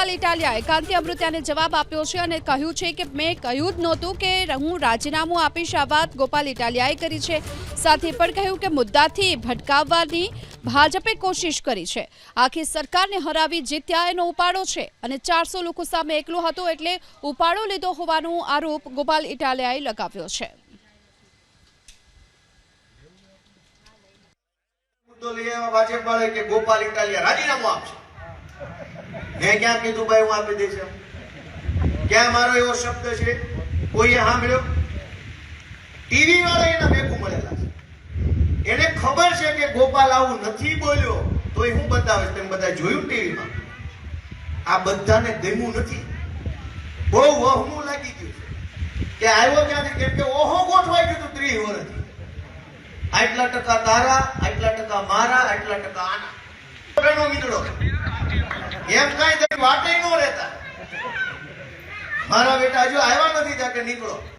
ગોપાલ ઇટાલિયાએ કાંતિ અમૃત્યાને જવાબ આપ્યો છે અને કહ્યું છે કે મેં કહ્યું જ નહોતું કે હું રાજીનામું આપીશ, આ વાત ગોપાલ ઇટાલિયાએ કરી છે. સાથે પણ કહ્યું કે મુદ્દાથી ભટકાવવાની ભાજપે કોશિશ કરી છે. આખી સરકારને હરાવી જીત્યા એનો ઉપાડો છે અને ચારસો લોકો સામે એકલો હતો એટલે ઉપાડો લીધો હોવાનો આરોપ ગોપાલ ઇટાલિયાએ લગાવ્યો છે. ભાજપ વાળે કે ગોપાલ ઇટાલિયા રાજીનામું આપશે? મેં ક્યાં કીધું ભાઈ હું આપી દઈશ? ક્યાં મારો એવો શબ્દ છે? કોઈએ સાંભળ્યો? ટીવી વાળા એના ભેગું મળેલા છે. એને ખબર છે કે ગોપાલ આવું નથી બોલ્યો, તોય હું બતાવીશ, તેમ બધા જોયું ટીવીમાં? આ બધાને ગમ્યું નથી. બહુ વહમું લાગી ગયું છે. કે આવ્યો ક્યાંથી? કેમ કે ઓહો ગોઠવાઈ ગયું હતું ત્રીસ વર્ષથી. આટલા ટકા તારા, આટલા ટકા મારા, આટલા ટકા આના. મીંદડો એમ કઈ વાટે નો રહેતા. મારા બેટા હજુ આવ્યા નથી ત્યાં કે નીકળો.